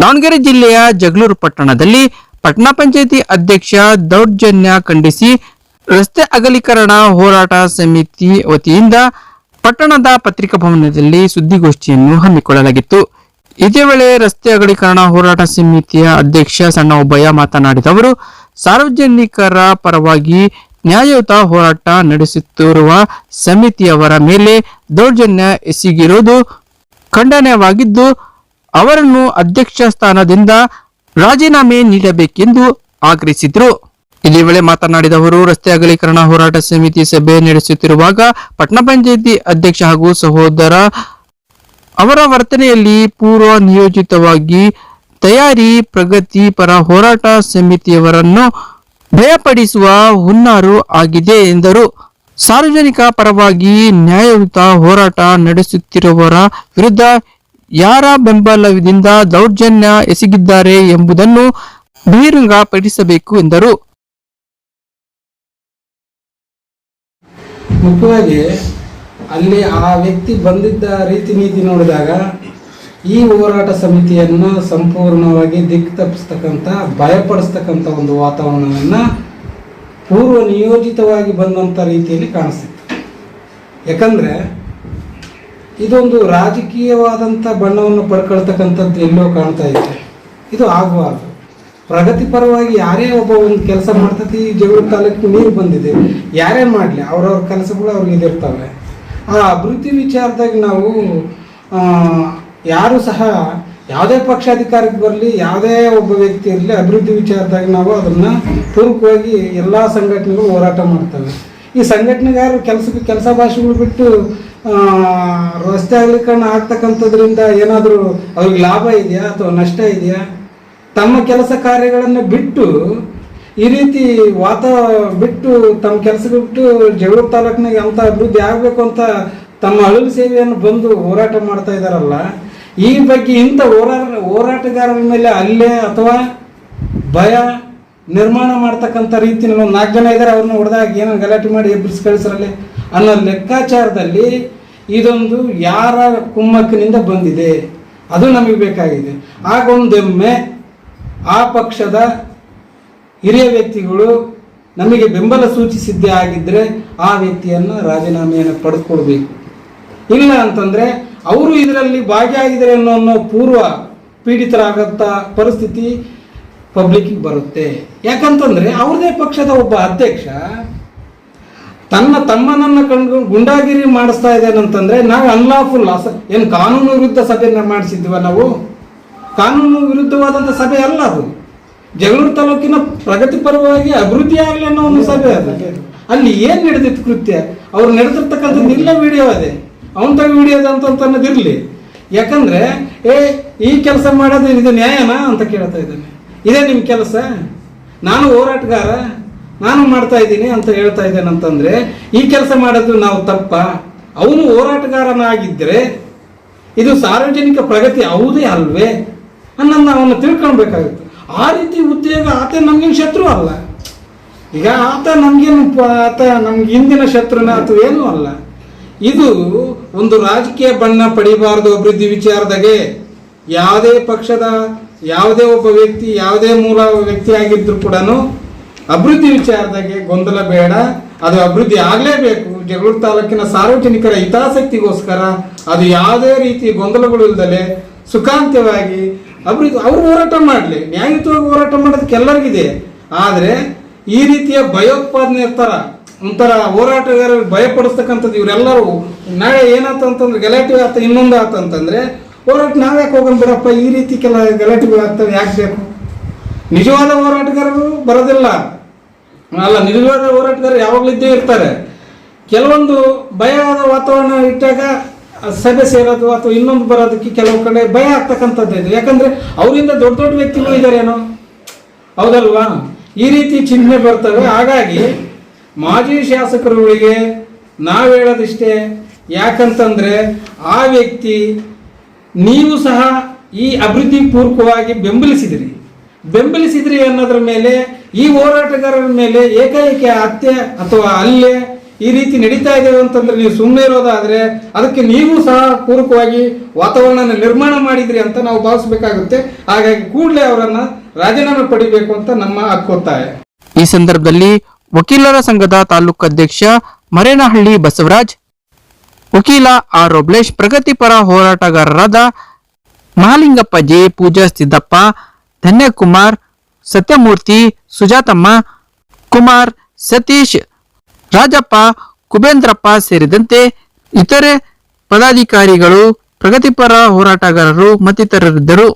ದಾವಣಗೆರೆ ಜಿಲ್ಲೆಯ ಜಗಳೂರು ಪಟ್ಟಣದಲ್ಲಿ ಪಟ್ಟಣ ಪಂಚಾಯಿತಿ ಅಧ್ಯಕ್ಷ ದೌರ್ಜನ್ಯ ಖಂಡಿಸಿ ರಸ್ತೆ ಅಗಲೀಕರಣ ಹೋರಾಟ ಸಮಿತಿ ವತಿಯಿಂದ ಪಟ್ಟಣದ ಪತ್ರಿಕಾ ಭವನದಲ್ಲಿ ಸುದ್ದಿಗೋಷ್ಠಿಯನ್ನು ಹಮ್ಮಿಕೊಳ್ಳಲಾಗಿತ್ತು. ಇದೇ ವೇಳೆ ರಸ್ತೆ ಅಗಲೀಕರಣ ಹೋರಾಟ ಸಮಿತಿಯ ಅಧ್ಯಕ್ಷ ಸಣ್ಣ ಒಬ್ಬಯ್ಯ ಮಾತನಾಡಿದವರು, ಸಾರ್ವಜನಿಕರ ಪರವಾಗಿ ನ್ಯಾಯಯುತ ಹೋರಾಟ ನಡೆಸುತ್ತಿರುವ ಸಮಿತಿಯವರ ಮೇಲೆ ದೌರ್ಜನ್ಯ ಎಸಗಿರುವುದು ಖಂಡನೀಯವಾಗಿದ್ದು ಅವರನ್ನು ಅಧ್ಯಕ್ಷ ಸ್ಥಾನದಿಂದ ರಾಜೀನಾಮೆ ನೀಡಬೇಕೆಂದು ಆಗ್ರಹಿಸಿದ್ರು. ಇದೇ ವೇಳೆ ಮಾತನಾಡಿದ ಅವರು, ರಸ್ತೆ ಅಗಲೀಕರಣ ಹೋರಾಟ ಸಮಿತಿ ಸಭೆ ನಡೆಸುತ್ತಿರುವಾಗ ಪಟ್ಟಣ ಪಂಚಾಯಿತಿ ಅಧ್ಯಕ್ಷ ಹಾಗೂ ಸಹೋದರ ಅವರ ವರ್ತನೆಯಲ್ಲಿ ಪೂರ್ವ ನಿಯೋಜಿತವಾಗಿ ತಯಾರಿ, ಪ್ರಗತಿ ಪರ ಹೋರಾಟ ಸಮಿತಿಯವರನ್ನು ಭಯಪಡಿಸುವ ಹುನ್ನಾರು ಆಗಿದೆ ಎಂದರು. ಸಾರ್ವಜನಿಕ ಪರವಾಗಿ ನ್ಯಾಯಯುತ ಹೋರಾಟ ನಡೆಸುತ್ತಿರುವವರ ವಿರುದ್ಧ ಯಾರ ಬೆಂಬಲದಿಂದ ದೌರ್ಜನ್ಯ ಎಸಗಿದ್ದಾರೆ ಎಂಬುದನ್ನು ಬಹಿರಂಗಪಡಿಸಬೇಕು ಎಂದರು. ಮುಖ್ಯವಾಗಿ ಅಲ್ಲಿ ಆ ವ್ಯಕ್ತಿ ಬಂದಿದ್ದ ರೀತಿ ನೀತಿ ನೋಡಿದಾಗ ಈ ಹೋರಾಟ ಸಮಿತಿಯನ್ನು ಸಂಪೂರ್ಣವಾಗಿ ದಿಕ್ಕು ತಪ್ಪಿಸ್ತಕ್ಕಂಥ ಭಯಪಡಿಸ್ತಕ್ಕಂಥ ಒಂದು ವಾತಾವರಣವನ್ನು ಪೂರ್ವ ನಿಯೋಜಿತವಾಗಿ ಬಂದಂಥ ರೀತಿಯಲ್ಲಿ ಕಾಣಿಸ್ತಿತ್ತು. ಯಾಕಂದರೆ ಇದೊಂದು ರಾಜಕೀಯವಾದಂಥ ಬಣ್ಣವನ್ನು ಪಡ್ಕೊಳ್ತಕ್ಕಂಥದ್ದು ಎಲ್ಲೋ ಕಾಣ್ತಾ ಇದೆ. ಇದು ಆಗಬಾರ್ದು. ಪ್ರಗತಿಪರವಾಗಿ ಯಾರೇ ಒಬ್ಬ ಒಂದು ಕೆಲಸ ಮಾಡ್ತತಿ, ಈ ಜಗಳೂರು ತಾಲೂಕಿಗೆ ನೀರು ಬಂದಿದೆ. ಯಾರೇ ಮಾಡಲಿ, ಅವ್ರವ್ರ ಕೆಲಸಗಳು ಅವ್ರಿಗೆ ಇದಿರ್ತವೆ. ಆ ಅಭಿವೃದ್ಧಿ ವಿಚಾರದಾಗ ನಾವು ಯಾರು ಸಹ ಯಾವುದೇ ಪಕ್ಷಾಧಿಕಾರಕ್ಕೆ ಬರಲಿ, ಯಾವುದೇ ಒಬ್ಬ ವ್ಯಕ್ತಿ ಇರಲಿ, ಅಭಿವೃದ್ಧಿ ವಿಚಾರದಾಗ ನಾವು ಅದನ್ನು ಪೂರ್ವಕವಾಗಿ ಎಲ್ಲ ಸಂಘಟನೆಗಳು ಹೋರಾಟ ಮಾಡ್ತವೆ. ಈ ಸಂಘಟನೆಗಾರರು ಕೆಲಸಕ್ಕೆ ಕೆಲಸ ಭಾಷೆಗಳು ಬಿಟ್ಟು ರಸ್ತೆ ಅಗಲೀಕರಣ ಆಗ್ತಕ್ಕಂಥದ್ರಿಂದ ಏನಾದರೂ ಅವ್ರಿಗೆ ಲಾಭ ಇದೆಯಾ ಅಥವಾ ನಷ್ಟ ಇದೆಯಾ? ತಮ್ಮ ಕೆಲಸ ಕಾರ್ಯಗಳನ್ನು ಬಿಟ್ಟು ಈ ರೀತಿ ವಾತ ಬಿಟ್ಟು ತಮ್ಮ ಕೆಲಸ ಬಿಟ್ಟು ಜಗಳೂರು ತಾಲೂಕಿನಾಗ ಅಂತ ಅಭಿವೃದ್ಧಿ ಆಗಬೇಕು ಅಂತ ತಮ್ಮ ಅಳಲು ಸೇವೆಯನ್ನು ಬಂದು ಹೋರಾಟ ಮಾಡ್ತಾ ಇದ್ದಾರಲ್ಲ ಈ ಬಗ್ಗೆ ಇಂಥ ಹೋರಾಟ, ಹೋರಾಟಗಾರರ ಮೇಲೆ ಅಲ್ಲೇ ಅಥವಾ ಭಯ ನಿರ್ಮಾಣ ಮಾಡ್ತಕ್ಕಂಥ ರೀತಿಯಲ್ಲಿ ಒಂದು ನಾಲ್ಕು ಜನ ಇದ್ದಾರೆ ಅವ್ರನ್ನ ಹೊಡೆದಾಗ ಏನೋ ಗಲಾಟೆ ಮಾಡಿ ಎಬ್ಬಿಸಿ ಕಳಿಸ್ರಲ್ಲಿ. ಅನ್ನೋ ಲೆಕ್ಕಾಚಾರದಲ್ಲಿ ಇದೊಂದು ಯಾರ ಕುಮ್ಮಕ್ಕಿನಿಂದ ಬಂದಿದೆ? ಅದು ನಮಗೆ ಬೇಕಾಗಿದೆ. ಆಗೊಂದೊಮ್ಮೆ ಆ ಪಕ್ಷದ ಹಿರಿಯ ವ್ಯಕ್ತಿಗಳು ನಮಗೆ ಬೆಂಬಲ ಸೂಚಿಸಿದ್ದೇ ಆಗಿದ್ದರೆ ಆ ವ್ಯಕ್ತಿಯನ್ನು ರಾಜೀನಾಮೆಯನ್ನು ಪಡೆದುಕೊಡ್ಬೇಕು ಇಲ್ಲ ಅಂತಂದರೆ ಅವರು ಇದರಲ್ಲಿ ಭಾಗಿಯಾಗಿದ್ದಾರೆ ಅನ್ನೋ ಪೂರ್ವ ಪೀಡಿತರಾಗಂಥ ಪರಿಸ್ಥಿತಿ ಪಬ್ಲಿಕ್ಕಿಗೆ ಬರುತ್ತೆ. ಯಾಕಂತಂದರೆ ಅವ್ರದೇ ಪಕ್ಷದ ಒಬ್ಬ ಅಧ್ಯಕ್ಷ ತನ್ನ ತಮ್ಮನನ್ನ ಕಂಡು ಗುಂಡಾಗಿರಿ ಮಾಡಿಸ್ತಾ ಇದ್ದೇನಂತಂದ್ರೆ ನಾವು ಅನ್ಲಾಫುಲ್ ಏನು ಕಾನೂನು ವಿರುದ್ಧ ಸಭೆಯನ್ನ ಮಾಡಿಸಿದ್ವ ನಾವು? ಕಾನೂನು ವಿರುದ್ಧವಾದಂಥ ಸಭೆ ಅಲ್ಲ ಅದು. ಜಗಳೂರು ತಾಲೂಕಿನ ಪ್ರಗತಿಪರವಾಗಿ ಅಭಿವೃದ್ಧಿ ಆಗಲಿ ಅನ್ನೋ ಒಂದು ಸಭೆ ಅದು. ಅಲ್ಲಿ ಏನು ನಡೆದಿತ್ತು ಕೃತ್ಯ? ಅವ್ರು ನಡೆದಿರ್ತಕ್ಕಂಥದ್ದು ಇಲ್ಲ ವಿಡಿಯೋ ಅದೇ. ಅವನ ವಿಡಿಯೋದ ವಿಡಿಯೋ ಅಂತ ಅನ್ನೋದಿರಲಿ ಯಾಕಂದ್ರೆ, ಏ, ಈ ಕೆಲಸ ಮಾಡೋದು ಇದು ನ್ಯಾಯನಾ ಅಂತ ಕೇಳ್ತಾ ಇದ್ದಾನೆ. ಇದೇ ನಿಮ್ಮ ಕೆಲಸ? ನಾನು ಹೋರಾಟಗಾರ. ನಾನು ಮಾಡ್ತಾ ಇದ್ದೀನಿ ಅಂತ ಹೇಳ್ತಾ ಇದ್ದೇನೆ ಅಂತಂದ್ರೆ ಈ ಕೆಲಸ ಮಾಡೋದು ನಾವು ತಪ್ಪ. ಅವನು ಹೋರಾಟಗಾರನಾಗಿದ್ದರೆ ಇದು ಸಾರ್ವಜನಿಕ ಪ್ರಗತಿ ಹೌದೇ ಅಲ್ವೇ ಅನ್ನೋದನ್ನ ಅವನು ತಿಳ್ಕೊಳ್ಬೇಕಾಗುತ್ತೆ. ಆ ರೀತಿ ಉದ್ಯೋಗ ಆತ ನಮ್ಗೇನು ಶತ್ರು ಅಲ್ಲ. ಈಗ ಆತ ನಮ್ಗೇನು ಆತ ನಮ್ಗೆ ಹಿಂದಿನ ಶತ್ರುನ ಅಥವಾ ಏನೂ ಅಲ್ಲ. ಇದು ಒಂದು ರಾಜಕೀಯ ಬಣ್ಣ ಪಡಿಬಾರದು ಅಭಿವೃದ್ಧಿ ವಿಚಾರದಾಗೆ. ಯಾವುದೇ ಪಕ್ಷದ, ಯಾವುದೇ ಒಬ್ಬ ವ್ಯಕ್ತಿ, ಯಾವುದೇ ಮೂಲ ವ್ಯಕ್ತಿ ಆಗಿದ್ರು ಕೂಡ ಅಭಿವೃದ್ಧಿ ವಿಚಾರದಾಗೆ ಗೊಂದಲ ಬೇಡ, ಅದು ಅಭಿವೃದ್ಧಿ ಆಗಲೇಬೇಕು. ಜಗಳೂರು ತಾಲೂಕಿನ ಸಾರ್ವಜನಿಕರ ಹಿತಾಸಕ್ತಿಗೋಸ್ಕರ ಅದು ಯಾವುದೇ ರೀತಿ ಗೊಂದಲಗಳು ಇಲ್ಲದೆ ಸುಖಾಂತ್ಯವಾಗಿ ಅಭಿವೃದ್ಧಿ ಅವರು ಹೋರಾಟ ಮಾಡಲಿ. ನ್ಯಾಯಯುತವಾಗಿ ಹೋರಾಟ ಮಾಡೋದಕ್ಕೆ ಎಲ್ಲರಿಗಿದೆ. ಆದರೆ ಈ ರೀತಿಯ ಭಯೋತ್ಪಾದನೆ ಥರ, ಒಂಥರ ಹೋರಾಟಗಾರರಿಗೆ ಭಯಪಡಿಸ್ತಕ್ಕಂಥದ್ದು ಇವರೆಲ್ಲರೂ, ನಾಳೆ ಏನಾತ ಅಂತಂದ್ರೆ ಗಲಾಟೆ ಆತ ಇನ್ನೊಂದು ಆತ ಅಂತಂದ್ರೆ ಹೋರಾಟ ನಾವ್ಯಾಕೆ ಹೋಗೋಣ ಬಿಡಪ್ಪ? ಈ ರೀತಿ ಕೆಲ ಗಲಾಟೆಗಳು ಆಗ್ತವೆ ಯಾಕೆ ಬೇಕು? ನಿಜವಾದ ಹೋರಾಟಗಾರರು ಬರೋದಿಲ್ಲ. ಅಲ್ಲ ನಿಜವಾದ ಹೋರಾಟಗಾರರು ಯಾವಾಗಲೂ ಇದ್ದೇ ಇರ್ತಾರೆ. ಕೆಲವೊಂದು ಭಯವಾದ ವಾತಾವರಣ ಇಟ್ಟಾಗ ಸಭೆ ಸೇರೋದು ಅಥವಾ ಇನ್ನೊಂದು ಬರೋದಕ್ಕೆ ಕೆಲವು ಕಡೆ ಭಯ ಆಗ್ತಕ್ಕಂಥದ್ದು ಇದೆ. ಯಾಕಂದ್ರೆ ಅವರಿಂದ ದೊಡ್ಡ ದೊಡ್ಡ ವ್ಯಕ್ತಿಗಳು ಇದ್ದಾರೇನೋ ಹೌದಲ್ವಾ? ಈ ರೀತಿ ಚಿಹ್ನೆ ಬರ್ತವೆ. ಹಾಗಾಗಿ ಮಾಜಿ ಶಾಸಕರುಗಳಿಗೆ ನಾವು ಹೇಳೋದಿಷ್ಟೇ, ಯಾಕಂತಂದ್ರೆ ಆ ವ್ಯಕ್ತಿ, ನೀವು ಸಹ ಈ ಅಭಿವೃದ್ಧಿ ಪೂರ್ವಕವಾಗಿ ಬೆಂಬಲಿಸಿದಿರಿ. ಬೆಂಬಲಿಸಿದ್ರಿ ಅನ್ನೋದ್ರ ಮೇಲೆ, ಈ ಹೋರಾಟಗಾರರ ಮೇಲೆ ಏಕಾಏಕಿ ಹತ್ಯೆ ಅಥವಾ ಅಲ್ಲೆ ಈ ರೀತಿ ನಡೀತಾ ಇದೆ ಅಂತಂದ್ರೆ ನೀವು ಸುಮ್ಮನೆ ಇರೋದಾದ್ರೆ ಅದಕ್ಕೆ ನೀವು ಸಹ ಪೂರಕವಾಗಿ ವಾತಾವರಣ ನಿರ್ಮಾಣ ಮಾಡಿದ್ರಿ ಅಂತ ನಾವು ಭಾವಿಸಬೇಕಾಗುತ್ತೆ. ಹಾಗಾಗಿ ಕೂಡಲೇ ಅವರನ್ನ ರಾಜೀನಾಮೆ ಪಡಿಬೇಕು ಅಂತ ನಮ್ಮ ಹಕ್ಕೊತ್ತಾಯ ಈ ಸಂದರ್ಭದಲ್ಲಿ ವಕೀಲರ ಸಂಘದ ತಾಲೂಕು ಅಧ್ಯಕ್ಷ ಮರೇನಹಳ್ಳಿ ಬಸವರಾಜ್, ವಕೀಲ ಆರ್ ರೋಬ್ಲೇಶ್, ಪ್ರಗತಿಪರ ಹೋರಾಟಗಾರರಾದ ಮಹಾಲಿಂಗಪ್ಪ ಜೆ ಪೂಜಾ ಸಿದ್ದಪ್ಪ ಧನ್ಯಕುಮಾರ್ ಸತ್ಯಮೂರ್ತಿ ಸುಜಾತಮ್ಮ ಕುಮಾರ್ ಸತೀಶ್ ರಾಜಪ್ಪ ಕುಬೇಂದ್ರಪ್ಪ ಸೇರಿದಂತೆ ಇತರೆ ಪದಾಧಿಕಾರಿಗಳು ಪ್ರಗತಿಪರ ಹೋರಾಟಗಾರರು ಮತ್ತಿತರರಿದ್ದರು.